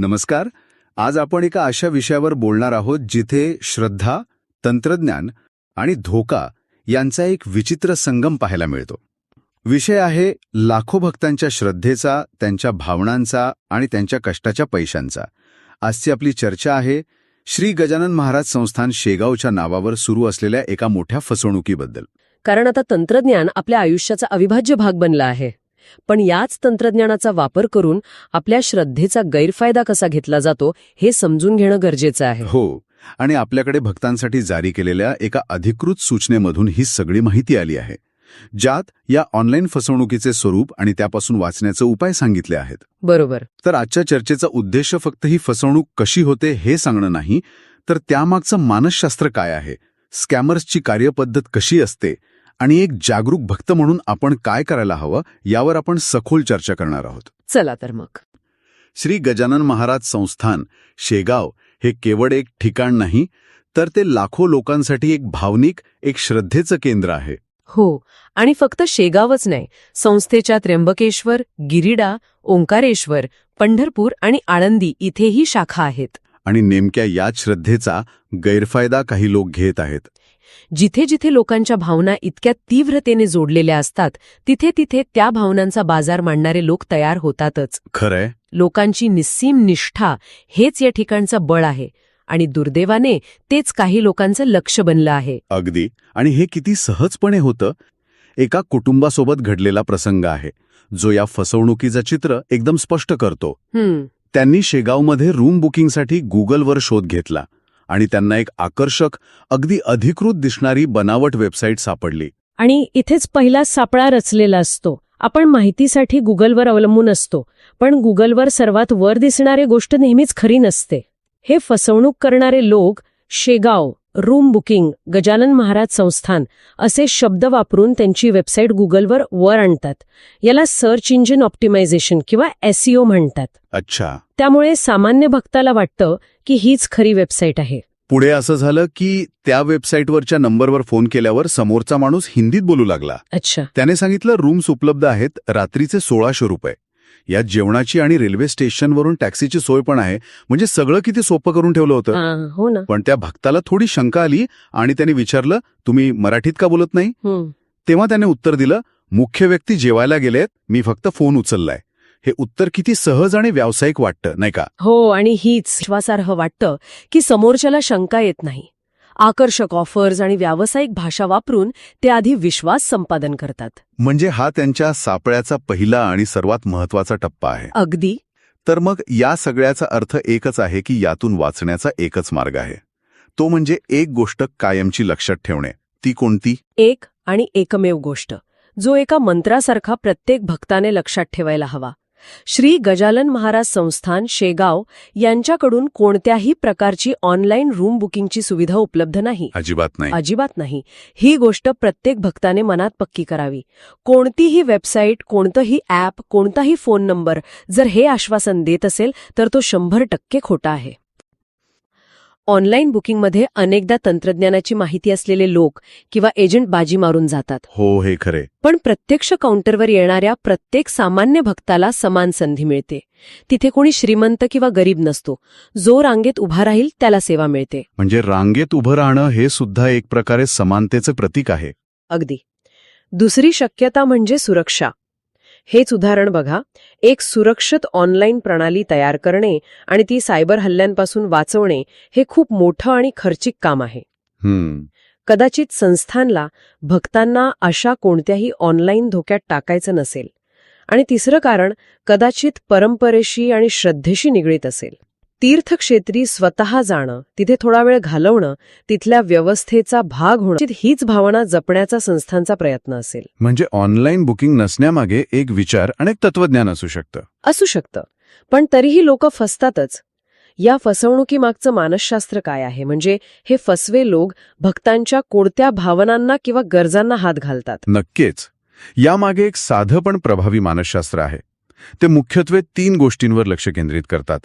नमस्कार. आज आपण एका अशा विषयावर बोलणार आहोत जिथे श्रद्धा तंत्रज्ञान आणि धोका यांचा एक विचित्र संगम पाहायला मिळतो. विषय आहे लाखो भक्तांच्या श्रद्धेचा त्यांच्या भावनांचा आणि त्यांच्या कष्टाच्या पैशांचा. आजची आपली चर्चा आहे श्री गजानन महाराज संस्थान शेगावच्या नावावर सुरू असलेल्या एका मोठ्या फसवणुकीबद्दल. कारण आता तंत्रज्ञान आपल्या आयुष्याचा अविभाज्य भाग बनला आहे. पण याच तंत्रज्ञानाचा वापर करून आपल्या श्रद्धेचा गैरफायदा कसा घेतला जातो हे समजून घेणं गरजेचं आहे. हो आणि आपल्याकडे भक्तांसाठी जारी केलेल्या एका अधिकृत सूचनेमधून ही सगळी माहिती आली आहे ज्यात या ऑनलाईन फसवणुकीचे स्वरूप आणि त्यापासून वाचण्याचे उपाय सांगितले आहेत. बरोबर. तर आजच्या चर्चेचा उद्देश फक्त ही फसवणूक कशी होते हे सांगणं नाही तर त्यामागचं मानसशास्त्र काय आहे स्कॅमर्सची कार्यपद्धत कशी असते आणि एक जागरूक भक्त म्हणून आपण काय करायला हवं यावर आपण सखोल चर्चा करणार आहोत. चला तर मग. श्री गजानन महाराज संस्थान शेगाव हे केवळ एक ठिकाण नाही तर ते लाखो लोकांसाठी एक भावनिक एक श्रद्धेचं केंद्र आहे. हो आणि फक्त शेगावच नाही संस्थेच्या त्र्यंबकेश्वर गिरिडा ओंकारेश्वर पंढरपूर आणि आळंदी इथेही शाखा आहेत. आणि नेमक्या याच श्रद्धेचा गैरफायदा काही लोक घेत आहेत. जिथे जिथे लोकांच्या भावना इतक्या तीव्रतेने जोडलेल्या असतात तिथे तिथे त्या भावनांचा बाजार मांडणारे लोक तयार होतातच. खरंय. लोकांची निस्सीम निष्ठा हेच या ठिकाणचं बळ आहे आणि दुर्दैवाने तेच काही लोकांचं लक्ष बनलं आहे. अगदी. आणि हे किती सहजपणे होतं? एका कुटुंबासोबत घडलेला प्रसंग आहे जो या फसवणुकीचं चित्र एकदम स्पष्ट करतो. त्यांनी शेगावमध्ये रूम बुकिंगसाठी गुगलवर शोध घेतला. आणि त्यांना एक आकर्षक अगदी अधिकृत दिसणारी बनावट वेबसाईट सापडली. आणि इथेच पहिला सापळा रचलेला असतो. आपण माहितीसाठी गुगलवर अवलंबून असतो पण गुगलवर सर्वात वर दिसणारी गोष्ट नेहमीच खरी नसते. हे फसवणूक करणारे लोक शेगाव रूम बुकिंग गजानन महाराज संस्थान असे शब्द वापरून त्यांची वेबसाईट गुगलवर वर आणतात. याला सर्च इंजिन ऑप्टिमायझेशन किंवा एसईओ म्हणतात. अच्छा. त्यामुळे सामान्य भक्ताला वाटतं की हीच खरी वेबसाईट आहे. पुढे असं झालं की त्या वेबसाईटवरच्या नंबरवर फोन केल्यावर समोरचा माणूस हिंदीत बोलू लागला. अच्छा. त्याने सांगितलं रूम्स उपलब्ध आहेत रात्रीचे सोळाशे रुपये. यात जेवणाची आणि रेल्वे स्टेशनवरून टॅक्सीची सोय पण आहे. म्हणजे सगळं किती सोपं करून ठेवलं होतं. हा, ना. पण त्या भक्ताला थोडी शंका आली आणि त्याने विचारलं तुम्ही मराठीत का बोलत नाही? तेव्हा त्याने उत्तर दिलं मुख्य व्यक्ती जेवायला गेलेत मी फक्त फोन उचललाय. हे उत्तर किती सहज आणि व्यावसायिक वाटतं नाही का? हो आणि हीच विश्वासार्ह वाटतं की समोरच्याला शंका येत नाही. आकर्षक ऑफर्स आणि व्यावसायिक भाषा वापरून ते आधी विश्वास संपादन करतात. म्हणजे हा त्यांच्या सापळ्याचा पहिला आणि सर्वात महत्त्वाचा टप्पा आहे. अगदी. तर मग या सगळ्याचा अर्थ एकच आहे की यातून वाचण्याचा एकच मार्ग आहे. तो म्हणजे एक गोष्ट कायमची लक्षात ठेवणे. ती कोणती? एक आणि एकमेव गोष्ट. जो एका मंत्रासारखा प्रत्येक भक्ताने लक्षात ठेवायला हवा. श्री गजालन महाराज संस्थान शेगाव यांच्याकडून कोणत्याही प्रकारची ऑनलाईन रूम बुकिंगची सुविधा उपलब्ध नाही. अजिबात नाही. अजिबात नाही. ही गोष्ट प्रत्येक भक्ताने मनात पक्की करावी. कोणतीही वेबसाईट कोणतंही ॲप कोणताही फोन नंबर जर हे आश्वासन देत असेल तर तो शंभर टक्के खोटा आहे. ऑनलाईन बुकिंगमध्ये अनेकदा तंत्रज्ञानाची माहिती असलेले लोक किंवा एजंट बाजी मारून जातात. हो हे खरे. पण प्रत्यक्ष काउंटरवर येणाऱ्या प्रत्येक सामान्य भक्ताला समान संधी मिळते. तिथे कोणी श्रीमंत किंवा गरीब नसतो. जो रांगेत उभा राहील त्याला सेवा मिळते. म्हणजे रांगेत उभं राहणं हे सुद्धा एक प्रकारे समानतेचं प्रतीक आहे. अगदी. दुसरी शक्यता म्हणजे सुरक्षा. हेच उदाहरण बघा. एक सुरक्षित ऑनलाईन प्रणाली तयार करणे आणि ती सायबर हल्ल्यांपासून वाचवणे हे खूप मोठं आणि खर्चिक काम आहे. कदाचित संस्थांना भक्तांना अशा कोणत्याही ऑनलाईन धोक्यात टाकायचं नसेल. आणि तिसरं कारण कदाचित परंपरेशी आणि श्रद्धेशी निगडीत असेल. तीर्थक्षेत्री स्वतः जाणं तिथे थोडा वेळ घालवणं तिथल्या व्यवस्थेचा भाग होणं हीच भावना जपण्याचा संस्थांचा प्रयत्न असेल. म्हणजे ऑनलाईन बुकिंग नसण्यामागे एक विचार आणि एक तत्वज्ञान असू शकतं. असू शकतं. पण तरीही लोक फसतातच. या फसवणुकीमागचं मानसशास्त्र काय आहे? म्हणजे हे फसवे लोक भक्तांच्या कोणत्या भावनांना किंवा गरजांना हात घालतात? नक्कीच. यामागे एक साधं पण प्रभावी मानसशास्त्र आहे. ते मुख्यत्वे तीन गोष्टींवर लक्ष केंद्रित करतात.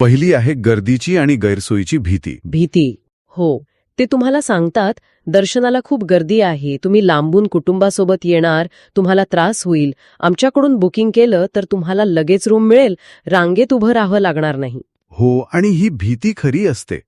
पहिली आहे गर्दीची आणि गैरसोयीची भीती. भीती. हो. ते तुम्हाला सांगतात दर्शनाला खूप गर्दी आहे तुम्ही लांबून कुटुंबासोबत येणार तुम्हाला त्रास होईल. आमच्याकडून बुकिंग केलं तर तुम्हाला लगेच रूम मिळेल रांगेत उभं राहावं लागणार नाही. हो आणि ही भीती खरी असते.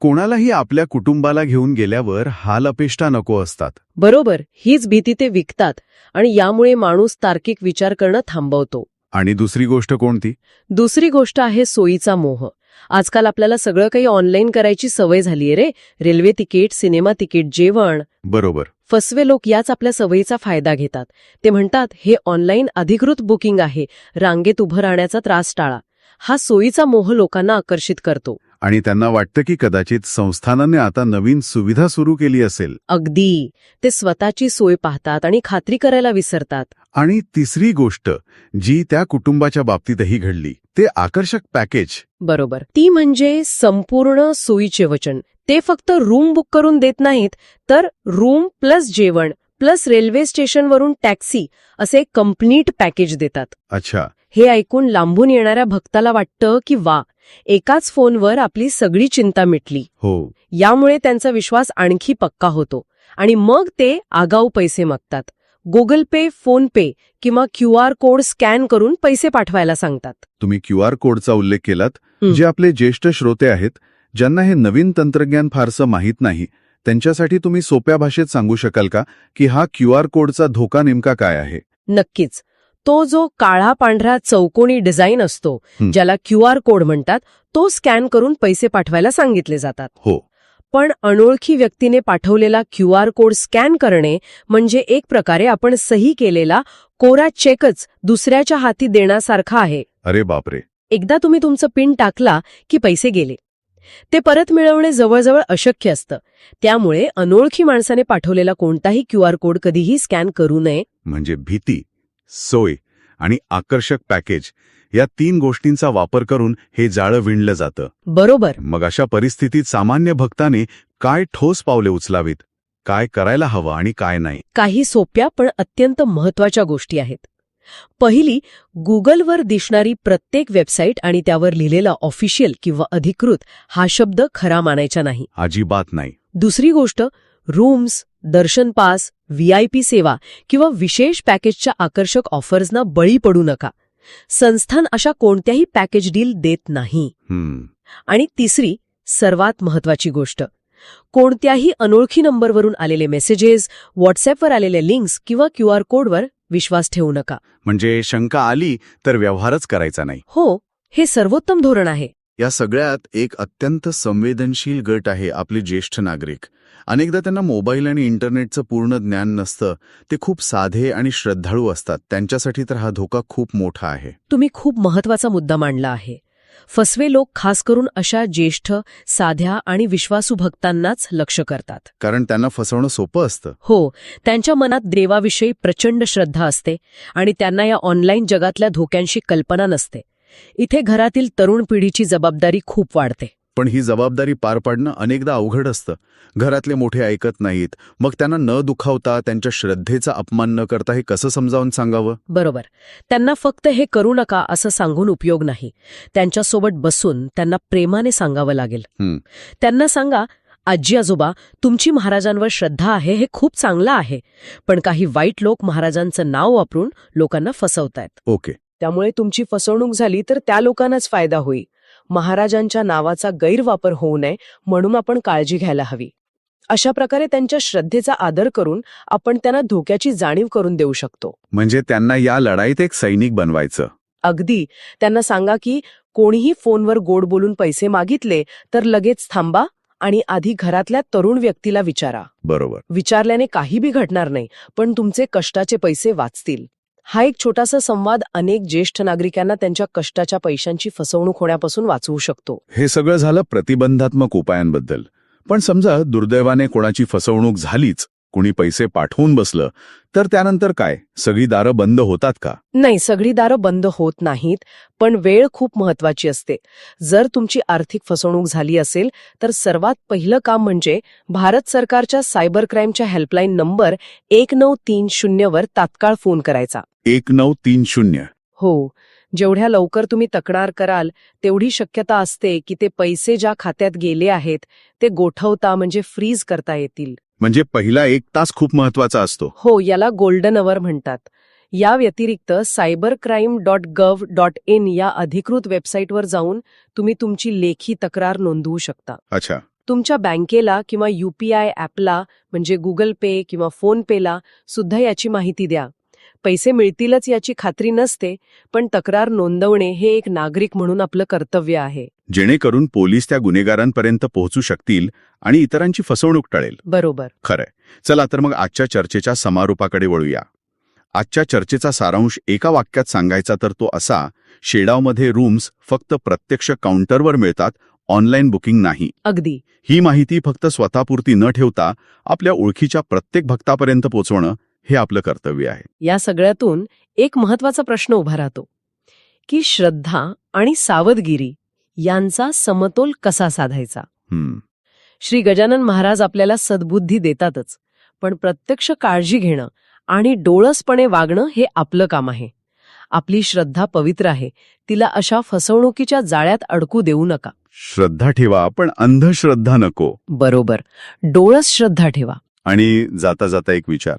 कोणालाही आपल्या कुटुंबाला घेऊन गेल्यावर हाल अपेष्टा नको असतात. बरोबर हीच भीती ते विकतात आणि यामुळे माणूस तार्किक विचार करणं थांबवतो. आणि दुसरी गोष्ट कोणती? दुसरी गोष्ट आहे सोयीचा मोह. आजकाल आपल्याला सगळं काही ऑनलाईन करायची सवय झालीये रे. रेल्वे तिकीट सिनेमा तिकीट जेवण. बरोबर. फसवे लोक याच आपल्या सवयीचा फायदा घेतात. ते म्हणतात हे ऑनलाईन अधिकृत बुकिंग आहे. रांगेत उभं राहण्याचा त्रास टाळा. हा सोयीचा मोह लोकांना आकर्षित करतो. आणि त्यांना वाटतं की कदाचित संस्थानाने आता नवीन सुविधा सुरू केली असेल. अगदी. ते स्वतःची सोय पाहतात आणि खात्री करायला विसरतात. आणि तिसरी गोष्ट जी त्या कुटुंबाच्या बाबतीतही घडली ते आकर्षक पॅकेज. बरोबर. ती म्हणजे संपूर्ण सोयीचे वचन. ते फक्त रूम बुक करून देत नाहीत तर रूम प्लस जेवण प्लस रेल्वे स्टेशनवरून टॅक्सी असे एक कंप्लीट पॅकेज देतात. अच्छा. हे ऐकून लांबून येणाऱ्या भक्ताला वाटतं की वा एकाच फोनवर आपली सगळी चिंता मिटली. हो. यामुळे त्यांचा विश्वास आणखी पक्का होतो आणि मग ते आगाऊ पैसे मागतात. गुगल पे फोन पे किंवा क्यू आर कोड स्कॅन करून पैसे पाठवायला सांगतात. तुम्ही क्यू आर कोडचा उल्लेख केलात. जे आपले ज्येष्ठ श्रोते आहेत ज्यांना हे नवीन तंत्रज्ञान फारसं माहीत नाही त्यांच्यासाठी तुम्ही सोप्या भाषेत सांगू शकाल का की हा क्यू आर कोडचा धोका नेमका काय आहे? नक्कीच. तो जो काळा पांढरा चौकोनी डिझाईन असतो. ज्याला क्यू आर कोड म्हणतात तो स्कॅन करून पैसे पाठवायला सांगितले जातात. हो. पण अनोळखी व्यक्तीने पाठवलेला क्यू आर कोड स्कॅन करणे म्हणजे एक प्रकारे आपण सही केलेला कोरा चेकच दुसऱ्याच्या हाती देण्यासारखा आहे. अरे बापरे. एकदा तुम्ही तुमचं पिन टाकला की पैसे गेले. ते परत मिळवणे जवळजवळ अशक्य असतं. त्यामुळे अनोळखी माणसाने पाठवलेला कोणताही क्यू आर कोड कधीही स्कॅन करू नये. म्हणजे भीती. सोय आणि आकर्षक पॅकेज या तीन गोष्टींचा वापर करून हे जाळं विणलं जातं. बरोबर. मग अशा परिस्थितीत सामान्य भक्ताने काय ठोस पावले उचलावीत? काय करायला हवं आणि काय नाही? काही सोप्या पण अत्यंत महत्त्वाच्या गोष्टी आहेत. पहिली गुगलवर दिसणारी प्रत्येक वेबसाईट आणि त्यावर लिहिलेला ऑफिशियल किंवा अधिकृत हा शब्द खरा मानायचा नाही. अजिबात नाही. दुसरी गोष्ट रूम्स दर्शन पास व्हीआयपी सेवा किंवा विशेष पॅकेजच्या आकर्षक ऑफर्सना बळी पडू नका. संस्थान अशा कोणत्याही पॅकेज डील देत नाही. आणि तिसरी सर्वात महत्वाची गोष्ट. कोणत्याही अनोळखी नंबरवरून आलेले मेसेजेस व्हॉट्सअपवर आलेले लिंक्स किंवा क्यू आर कोडवर विश्वास ठेवू नका. म्हणजे शंका आली तर व्यवहारच करायचा नाही. हो हे सर्वोत्तम धोरण आहे. या सगळ्यात एक अत्यंत संवेदनशील गट आहे आपले ज्येष्ठ नागरिक. अनेकदा त्यांना मोबाईल आणि इंटरनेटचं पूर्ण ज्ञान नसतं. ते खूप साधे आणि श्रद्धाळू असतात. त्यांच्यासाठी तर हा धोका खूप मोठा आहे. तुम्ही खूप महत्त्वाचा मुद्दा मांडला आहे. फसवे लोक खास करून अशा ज्येष्ठ साध्या आणि विश्वासू भक्तांनाच लक्ष करतात. कारण त्यांना फसवणं सोपं असतं. हो त्यांच्या मनात देवाविषयी प्रचंड श्रद्धा असते आणि त्यांना या ऑनलाईन जगातल्या धोक्यांशी कल्पना नसते. इथे घरातील तरुण पिढीची जबाबदारी खूप वाढते. पण ही जबाबदारी पार पाडणं अनेकदा अवघड असतं. घरातले मोठे ऐकत नाहीत. मग त्यांना न दुखावता त्यांच्या श्रद्धेचा अपमान न करता हे कसं समजावून सांगावं? बरोबर. त्यांना फक्त हे करू नका असं सांगून उपयोग नाही. त्यांच्यासोबत बसून त्यांना प्रेमाने सांगावं लागेल. त्यांना सांगा आजी आजोबा तुमची महाराजांवर श्रद्धा आहे हे खूप चांगलं आहे. पण काही वाईट लोक महाराजांचं नाव वापरून लोकांना फसवतायत. ओके. त्यामुळे तुमची फसवणूक झाली तर त्या लोकांनाच फायदा होईल. महाराजांच्या नावाचा गैरवापर होऊ नये म्हणून आपण काळजी घ्यायला हवी. अशा प्रकारे त्यांच्या श्रद्धेचा आदर करून आपण त्यांना धोक्याची जाणीव करून देऊ शकतो. म्हणजे त्यांना या लढाईत एक सैनिक बनवायचं. अगदी. त्यांना सांगा की कोणीही फोनवर गोड बोलून पैसे मागितले तर लगेच थांबा आणि आधी घरातल्या तरुण व्यक्तीला विचारा. बरोबर. विचारल्याने काही बी घडणार नाही पण तुमचे कष्टाचे पैसे वाचतील. हा एक छोटासा संवाद अनेक ज्येष्ठ नागरिकांना त्यांच्या कष्टाच्या पैशांची फसवणूक होण्यापासून वाचवू शकतो. हे सगळं झालं प्रतिबंधात्मक उपायांबद्दल. पण समजा दुर्दैवाने कोणाची फसवणूक झालीच कुणी पैसे पाठवून बसलं तर त्यानंतर काय? सगळी दारं बंद होतात का? नाही सगळी दारं बंद होत नाहीत पण वेळ खूप महत्वाची असते. जर तुमची आर्थिक फसवणूक झाली असेल तर सर्वात पहिलं काम म्हणजे भारत सरकारच्या सायबर क्राईमच्या हेल्पलाईन नंबर एक नऊ तीन शून्यवर तात्काळ फोन करायचा. एक नऊ तीन शून्य. हो. जेवढ्या लवकर तुम्ही तक्रार कराल तेवढी शक्यता असते की ते पैसे ज्या खात्यात गेले आहेत ते गोठवता म्हणजे फ्रीज करता येतील. म्हणजे पहिला एक तास खूप महत्त्वाचा असतो. हो याला गोल्डन अवर म्हणतात. या व्यतिरिक्त cyber crime dot gov dot in या अधिकृत वेबसाईटवर जाऊन तुम्ही तुमची लेखी तक्रार नोंदवू शकता. अच्छा. तुमच्या बँकेला किंवा यूपीआय ॲपला म्हणजे गुगल पे किंवा फोन पेला सुद्धा याची माहिती द्या. पैसे मिळतीलच याची खात्री नसते पण तक्रार नोंदवणे हे एक नागरिक म्हणून आपलं कर्तव्य आहे. जेणेकरून पोलीस त्या गुन्हेगारांपर्यंत पोहोचू शकतील आणि इतरांची फसवणूक टळेल. बरोबर. खरंय. चला तर मग आजच्या चर्चेच्या समारोपाकडे वळूया. आजच्या चर्चेचा सारांश एका वाक्यात सांगायचा तर तो असा शेडावमध्ये रूम्स फक्त प्रत्यक्ष काउंटरवर मिळतात ऑनलाईन बुकिंग नाही. अगदी. ही माहिती फक्त स्वतःपुरती न ठेवता आपल्या ओळखीच्या प्रत्येक भक्तापर्यंत पोचवणं हे आपलं कर्तव्य आहे. या सगळ्यातून एक महत्त्वाचा प्रश्न उभा राहतो की श्रद्धा आणि सावधगिरी यांचा समतोल कसा साधायचा? हम्म. श्री गजानन महाराज आपल्याला सद्बुद्धी देतातच पण प्रत्यक्ष काळजी घेणं आणि डोळसपणे वागणं हे आपलं काम आहे. आपली श्रद्धा पवित्र आहे तिला अशा फसवणुकीच्या जाळ्यात अडकू देऊ नका. श्रद्धा ठेवा पण अंधश्रद्धा नको. बरोबर. डोळस श्रद्धा ठेवा. आणि जाता जाता एक विचार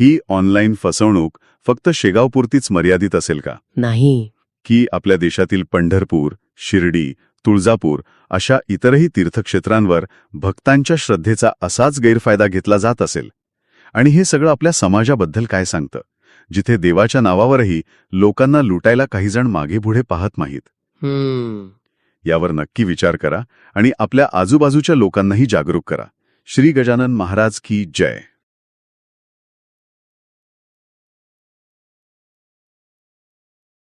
ही ऑनलाईन फसवणूक फक्त शेगावपुरतीच मर्यादित असेल का? नाही. की आपल्या देशातील पंढरपूर शिर्डी तुळजापूर अशा इतरही तीर्थक्षेत्रांवर भक्तांच्या श्रद्धेचा असाच गैरफायदा घेतला जात असेल? आणि हे सगळं आपल्या समाजाबद्दल काय सांगतं? जिथे देवाच्या नावावरही लोकांना लुटायला काहीजण मागेपुढे पाहत नाहीत. यावर नक्की विचार करा आणि आपल्या आजूबाजूच्या लोकांनाही जागरूक करा. श्री गजानन महाराज की जय.